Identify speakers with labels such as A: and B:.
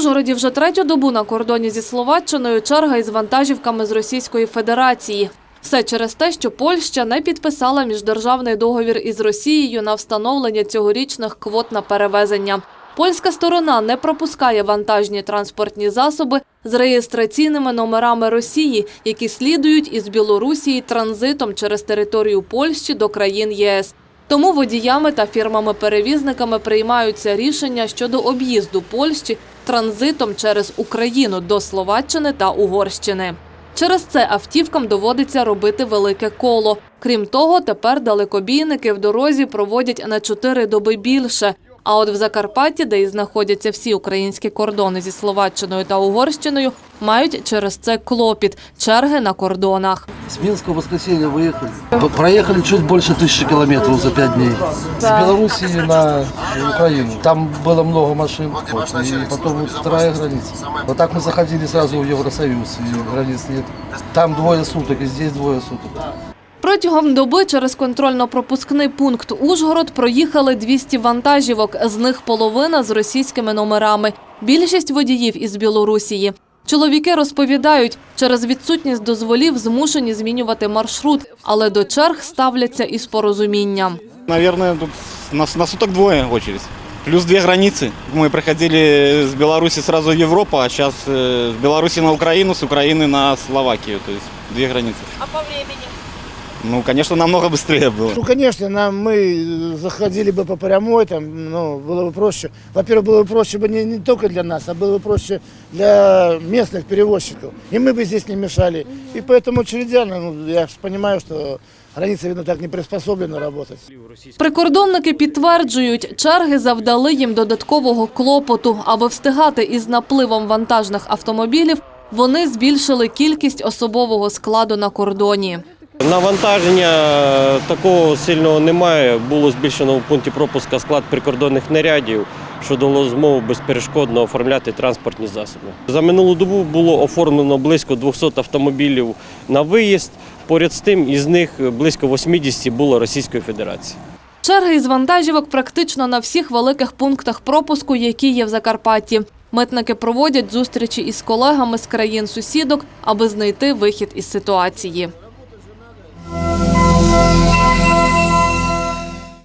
A: Ужгороді вже третю добу на кордоні зі Словаччиною черга із вантажівками з Російської Федерації. Все через те, що Польща не підписала міждержавний договір із Росією на встановлення цьогорічних квот на перевезення. Польська сторона не пропускає вантажні транспортні засоби з реєстраційними номерами Росії, які слідують із Білорусії транзитом через територію Польщі до країн ЄС. Тому водіями та фірмами-перевізниками приймаються рішення щодо об'їзду Польщі транзитом через Україну до Словаччини та Угорщини. Через це автівкам доводиться робити велике коло. Крім того, тепер далекобійники в дорозі проводять на чотири доби більше. А от в Закарпатті, де і знаходяться всі українські кордони зі Словаччиною та Угорщиною, мають через це клопіт черги на кордонах.
B: С Минска в воскресенье выехали. П- Проехали чуть больше тысячи километров за пять дней. С Белоруссии на Украину. Там было много машин. Вот, и потом вот вторая граница. Вот так мы заходили сразу в Евросоюз. И границ нет. Там двое суток, и здесь двое суток.
A: Протягом доби через контрольно-пропускний пункт Ужгород проїхали 200 вантажівок, з них половина з російськими номерами. Більшість водіїв із Білорусії. Чоловіки розповідають, через відсутність дозволів змушені змінювати маршрут, але до черг ставляться із порозумінням.
C: Наверное, тут на, на суток двое очередь. Плюс две границы. Мы проходили с Беларуси сразу в Европу, а сейчас с Беларуси на Украину, с Украины на Словакию. То есть две границы. А по времени? Ну, конечно, намного быстрее было.
D: Ну, конечно, нам мы заходили бы по прямой, там, ну, было бы проще. Во-первых, было бы проще бы не, не только для нас, а было бы проще для местных перевозчиков. И мы бы здесь не мешали. И поэтому очередяно, ну, я ж понимаю, что граница, видно, так не приспособлена работать.
A: Прикордонники підтверджують, черги завдали їм додаткового клопоту. Аби встигати із напливом вантажних автомобілів, вони збільшили кількість особового складу на кордоні.
E: Навантаження такого сильного немає. Було збільшено в пункті пропуска склад прикордонних нарядів, що дало змогу безперешкодно оформляти транспортні засоби. За минулу добу було оформлено близько 200 автомобілів на виїзд. Поряд з тим, із них близько 80 було Російської Федерації.
A: Черги із вантажівок практично на всіх великих пунктах пропуску, які є в Закарпатті. Митники проводять зустрічі із колегами з країн сусідок, аби знайти вихід із ситуації.